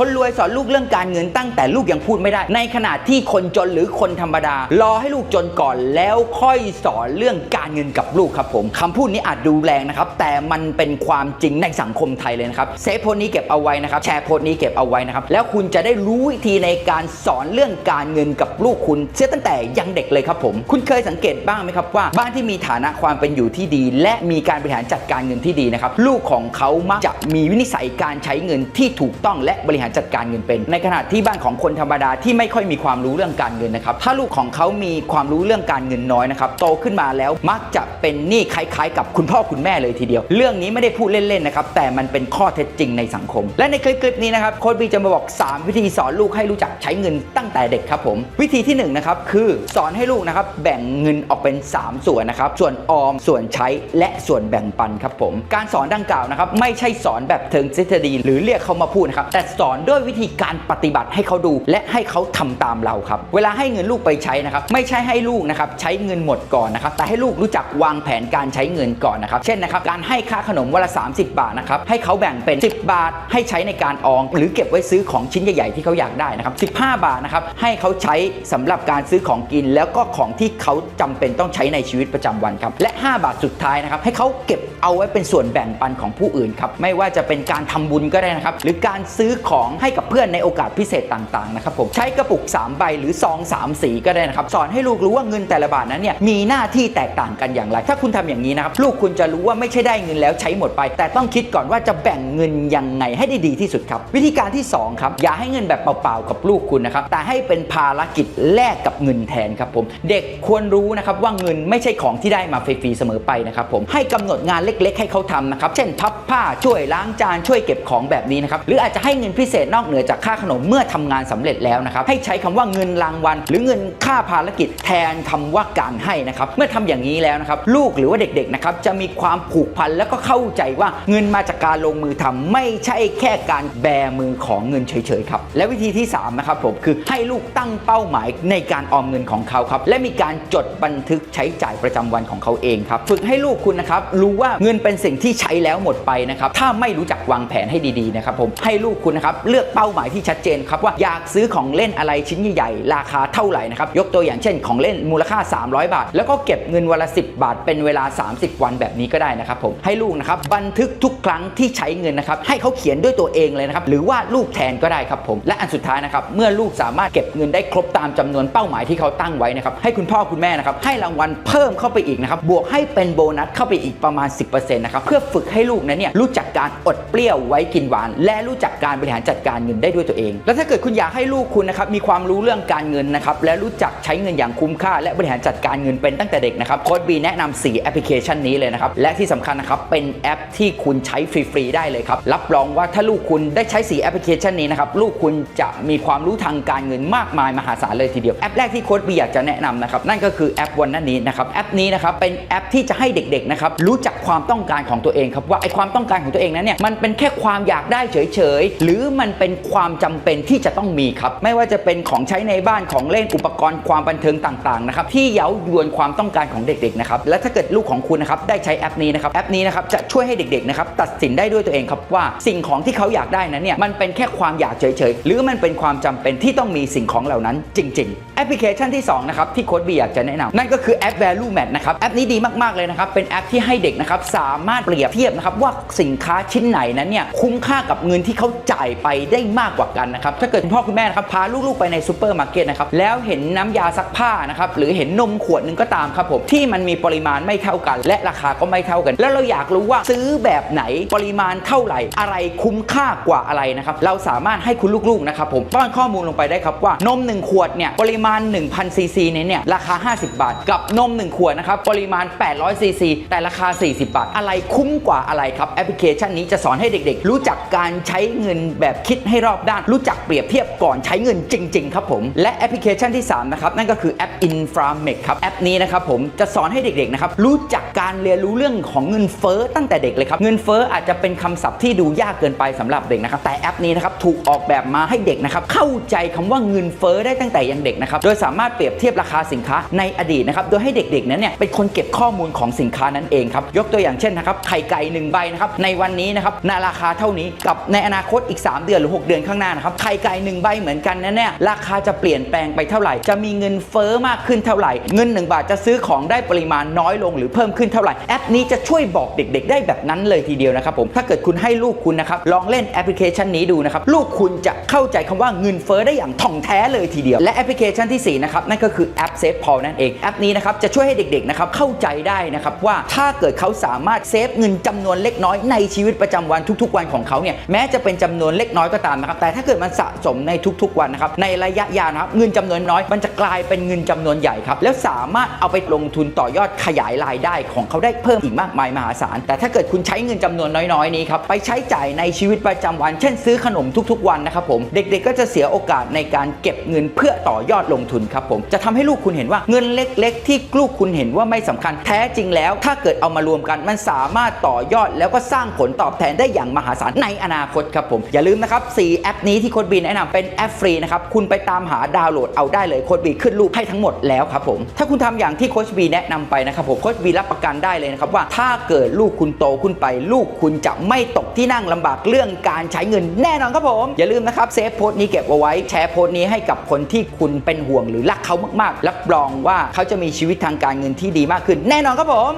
คนรวยสอนลูกเรื่องการเงินตั้งแต่ลูกยังพูดไม่ได้ ในขณะที่คนจนหรือคนธรรมดา รอให้ลูกจนก่อนแล้วค่อยสอนเรื่องการเงินกับลูกครับผมคำพูดนี้อาจดูแรงนะครับ แต่มันเป็นความจริงในสังคมไทยเลยนะครับเซฟโพสต์นี้เก็บเอาไว้นะครับ แชร์โพสต์นี้เก็บเอาไว้นะครับ แล้วคุณจะได้รู้วิธีในการสอนเรื่องการเงินกับลูกคุณเสียตั้งแต่ยังเด็กเลยครับผม คุณเคยสังเกตบ้างไหมครับว่า บ้านที่มีฐานะความเป็นอยู่ที่ดี และมีการบริหารจัดการเงินที่ดีนะครับลูกของเขามักจะมีวินิสัยการใช้เงินที่ถูกต้องและบริหารจัดการเงินเป็น ในขณะที่บ้านของคนธรรมดาที่ไม่ค่อยมีความรู้เรื่องการเงินนะครับ ถ้าลูกของเขามีความรู้เรื่องการเงินน้อยนะครับ โตขึ้นมาแล้วมักจะเป็นหนี้คล้ายๆ กับคุณพ่อคุณแม่เลยทีเดียว เรื่องนี้ไม่ได้พูดเล่นๆนะครับ แต่มันเป็นข้อเท็จจริงในสังคม และในคลิปๆนี้นะครับ โค้ชบีจะมาบอก 3 วิธีสอนลูกให้รู้จักใช้เงินตั้งแต่เด็กครับผม วิธีที่1นะครับคือสอนให้ลูกนะครับแบ่งเงินออกเป็น 3 ส่วนนะครับ ส่วนออม ส่วนใช้ และส่วนแบ่งปันครับผม การสอนดังกล่าวนะครับไม่ใช่สอนแบบเทิงทฤษฎีหรือเรียกเขามาพูดนะครับแต่สอนด้วยวิธีการปฏิบัติให้เขาดู และให้เขาทำตามเราครับ เวลาให้เงินลูกไปใช้นะครับ ไม่ใช่ให้ลูกนะครับใช้เงินหมดก่อนนะครับ แต่ให้ลูกรู้จักวางแผนการใช้เงินก่อนนะครับ เช่นนะครับ การให้ค่าขนมวันละ 30 บาทนะครับ ให้เขาแบ่งเป็น 10 บาท ให้ใช้ในการออมหรือเก็บไว้ซื้อของชิ้นใหญ่ๆที่เขาอยากได้นะครับ 15 บาทนะครับ ให้เขาใช้สำหรับการซื้อของกิน แล้วก็ของที่เขาจำเป็นต้องใช้ในชีวิตประจำวันครับ และ 5 บาทสุดท้ายนะครับ ให้เขาเก็บเอาไว้เป็นส่วนแบ่งปันของผู้อื่นครับ ไม่ว่าจะเป็นการทำบุญก็ได้นะครับ หรือการซื้อของให้กับเพื่อนในโอกาสพิเศษต่างๆนะครับผมใช้กระปุก 3 ใบหรือซอง3 สีก็ได้นะครับสอนให้ลูกรู้ว่าเงินแต่ละบาทนั้นเนี่ยมีหน้าที่แตกต่างกันอย่างไร ถ้าคุณทำอย่างนี้นะครับลูกคุณจะรู้ว่าไม่ใช่ได้เงินแล้วใช้หมดไป แต่ต้องคิดก่อนว่าจะแบ่งเงินยังไงให้ได้ดีที่สุดครับ วิธีการที่สองครับ อย่าให้เงินแบบเปล่าๆกับลูกคุณนะครับแต่ให้เป็นภารกิจแลกกับเงินแทนครับผมเด็กควรรู้นะครับว่าเงินไม่ใช่ของที่ได้มาฟรีๆเสมอไปนะครับผมให้กำหนดงานเล็ก ๆ ให้เขาทำนะครับเช่นพับผ้าช่วยล้างจานช่วยเก็บของแบบนี้นะครับหรืออาจจะให้เงินพิเศษนอกเหนือจากค่าขนมเมื่อทำงานสำเร็จแล้วนะครับให้ใช้คำว่าเงินรางวัล หรือเงินค่าภารกิจแทนคำว่าการให้นะครับเมื่อทำอย่างนี้แล้วนะครับลูกหรือว่าเด็กๆนะครับจะมีความผูกพันแล้วก็เข้าใจว่าเงินมาจากการลงมือทำไม่ใช่แค่การแบมือของเงินเฉยๆครับและวิธีที่สามนะครับผมคือให้ลูกตั้งเป้าหมายในการออมเงินของเขาครับและมีการจดบันทึกใช้จ่ายประจำวันของเขาเองครับฝึกให้ลูกคุณนะครับรู้ว่าเงินเป็นสิ่งที่ใช้แล้วหมดไปนะครับถ้าไม่รู้จักวางแผนให้ดีๆนะครับผมให้ลูกคุณนะครับเลือกเป้าหมายที่ชัดเจนครับว่าอยากซื้อของเล่นอะไรชิ้นใหญ่ๆราคาเท่าไหร่นะครับยกตัวอย่างเช่นของเล่นมูลค่า 300 บาท แล้วก็เก็บเงินวันละ 10 บาท เป็นเวลา 30 วันแบบนี้ก็ได้นะครับผมให้ลูกนะครับบันทึกทุกครั้งที่ใช้เงินนะครับให้เขาเขียนด้วยตัวเองเลยนะครับหรือว่าลูกแทนก็ได้ครับผมและอันสุดท้ายนะครับเมื่อลูกสามารถเก็บเงินได้ครบตามจำนวนเป้าหมายที่เขาตั้งไว้นะครับให้คุณพ่อคุณแม่นะครับให้รางวัลเพิ่มเข้าไปอีกนะครับบวกให้เป็นโบนัสเข้าไปอีกประมาณ 10%นะครับเพื่อฝึกให้ลูกนั้นเนี่ยรู้จัก การอดเปรี้ยวไว้กินหวาน และรู้จักการบริหารจัดการเงินได้ด้วยตัวเอง แล้วถ้าเกิดคุณอยากให้ลูกคุณนะครับมีความรู้เรื่องการเงินนะครับและรู้จักใช้เงินอย่างคุ้มค่า และบริหารจัดการเงินเป็นตั้งแต่เด็กนะครับโค้ดบีแนะนำ4แอปพลิเคชันนี้เลยนะครับและที่สำคัญนะครับเป็นแอปที่คุณใช้ฟรีๆได้เลยครับรับรองว่าถ้าลูกคุณได้ใช้ 4 แอปพลิเคชันนี้นะครับลูกคุณจะมีความรู้ทางการเงินมากมายมหาศาลเลยทีเดียวแอปแรกที่โค้ดบีอยากจะแนะนำนะครับนั่นก็คือแอปวันนั้นนี้นะครับแอปนี้นะครับเป็นแอปที่จะให้เด็กๆนะครับรู้จักความต้องการของตัวเองครับว่าไอความต้องการของตัวเองนั้นเนี่ยมันเป็นแค่ความอยากได้เฉยๆ หรือมันเป็นความจำเป็นที่จะต้องมีครับ ไม่ว่าจะเป็นของใช้ในบ้านของเล่นอุปกรณ์ความบันเทิงต่างๆนะครับที่เย้ายวนความต้องการของเด็กๆนะครับและถ้าเกิดลูกของคุณนะครับได้ใช้แอปนี้นะครับแอปนี้นะครับจะช่วยให้เด็กๆนะครับตัดสินได้ด้วยตัวเองครับว่าสิ่งของที่เขาอยากได้นั้นเนี่ยมันเป็นแค่ความอยากเฉยๆ หรือมันเป็นความจำเป็นที่ต้องมีสิ่งของเหล่านั้นจริง ๆ แอปพลิเคชันที่สองนะครับที่โค้ดบีอยากจะแนะนำนั่นก็คือแอป Value Match นะครับแอปนี้ดีมากๆเลยนะครับเป็นแอปที่ให้เด็กนะครับสามารถเปรียบเทียบนะครับว่าสินค้าชิ้นไหนนั้นเนี่ยคุ้มค่ากับเงินที่เขาจ่ายไปได้มากกว่ากันนะครับถ้าเกิดคุณพ่อคุณแม่นะครับพาลูกๆไปในซูเปอร์มาร์เก็ตนะครับแล้วเห็นน้ำยาซักผ้านะครับหรือเห็นนมขวดนึงก็ตามครับผมที่มันมีปริมาณไม่เท่ากัน และราคาก็ไม่เท่ากัน แล้วเราอยากรู้ว่าซื้อแบบไหนปริมาณเท่าไหร่ อะไรคุ้มค่ากว่าอะไรนะครับเราสามารถให้คุณลูกๆนะครับผมป้อนข้อมูลลงไปได้ครับว่านม 1 ขวดเนี่ยปริมาณ 1,000ซีซีเนี่ยราคา 50 บาท กับนม 1 ขวดนะครับปริมาณ800ซีซีแต่ราคา 40 บาท อะไรคุ้มกว่าอะไรครับแอปพลิเคชันนี้จะสอนให้เด็กๆ รู้จักการใช้เงินแบบคิดให้รอบด้าน รู้จักเปรียบเทียบก่อนใช้เงินจริง ๆ ครับผม และแอปพลิเคชันที่ 3 นะครับ นั่นก็คือแอป Inframex ครับ แอปนี้นะครับผมจะสอนให้เด็กๆนะครับรู้จักการเรียนรู้เรื่องของเงินเฟ้อตั้งแต่เด็กเลยครับ เงินเฟ้ออาจจะเป็นคำศัพท์ที่ดูยากเกินไปสำหรับเด็กนะครับ แต่แอปนี้นะครับถูกออกแบบมาให้เด็กนะครับเข้าใจคำว่าเงินเฟ้อได้ตั้งแต่ยังเด็กนะครับ โดยสามารถเปรียบเทียบราคาสินค้าในอดีตนะครับ โดยให้เด็กๆนั้นเนี่ยเป็นคนเก็บข้อมูลของสินค้านั้นเองครับ ยกตัวอย่างเช่นนะครับไข่ไก่หนึ่งใบนะครับในวันนี้นะครับในราคาเท่านี้กับในอนาคตอีก 3 เดือนหรือ 6 เดือนข้างหน้านะครับไข่ไก่หนึ่งใบเหมือนกันนะเนี่ยราคาจะเปลี่ยนแปลงไปเท่าไหร่ จะมีเงินเฟ้อมากขึ้นเท่าไหร่ เงิน 1 บาทจะซื้อของได้ปริมาณน้อยลงหรือเพิ่มขึ้นเท่าไหร่แอปนี้จะช่วยบอกเด็ก ๆ ได้แบบนั้นเลยทีเดียวนะครับผมถ้าเกิดคุณให้ลูกคุณนะครับลองเล่นแอปพลิเคชันนี้ดูนะครับลูกคุณจะเข้าใจคำว่าเงินเฟ้อได้อย่างท่องแท้เลยทีเดียว และแอปพลิเคชันที่สี่นะครับนั่นก็คือแอป Save Paul นั่นเองแอปนี้นะครับจะช่วยให้เด็กๆนะครับเข้าใจได้นะครับว่าถ้าเกิดเขาสามารถเซฟเงินจำนวนเล็กน้อยในชีวิตประจำวันทุกๆ วันของเขาเนี่ยแม้จะเป็นจำนวนเล็กน้อยก็ตามนะครับแต่ถ้าเกิดมันสะสมในทุกๆ วันนะครับในระยะยาวนะครับเงินจำนวนน้อยมันจะกลายเป็นเงินจำนวนใหญ่ครับแล้วสามารถเอาไปลงทุนต่อยอดขยายรายได้ของเขาได้เพิ่มอีกมากมายมหาศาลแต่ถ้าเกิดคุณใช้เงินจำนวนน้อยๆนี้ครับไปใช้จ่ายในชีวิตประจำวัน เช่นซื้อขนมทุกๆ วันนะครับผมเด็กๆก็จะเสียโอกาสในการเก็บเงินเพื่อต่อยอดลงทุนครับผมจะทำให้ลูกคุณเห็นว่าเงินเล็ก ๆ ที่ลูกคุณเห็นว่าไม่สำคัญแท้จริงแล้ว ถ้าเกิดเอามารวมกันมันสามารถต่อยอดแล้วก็สร้างผลตอบแทนได้อย่างมหาศาลในอนาคตครับผม อย่าลืมนะครับสีแอปนี้ที่โคดบีแนะนำเป็นแอปฟรีนะครับ คุณไปตามหาดาวน์โหลดเอาได้เลยโคดบีขึ้นรูปให้ทั้งหมดแล้วครับผม ถ้าคุณทำอย่างที่โคชบีแนะนำไปนะครับผมโคชบีรับประกันได้เลยนะครับว่าถ้าเกิดลูกคุณโตขึ้นไป ลูกคุณจะไม่ตกที่นั่งลำบากเรื่องการใช้เงินแน่นอนครับผมอย่าลืมนะครับเซฟโพสต์นี้เก็บเอาไว้แชร์โพสต์นี้ให้กับคนที่คุณเป็นห่วงหรือรักเขามากๆรับรองว่าเขาจะมีชีวิตทางการเงินที่ดีมากขึ้น แน่นอนครับผม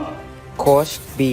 โคชบี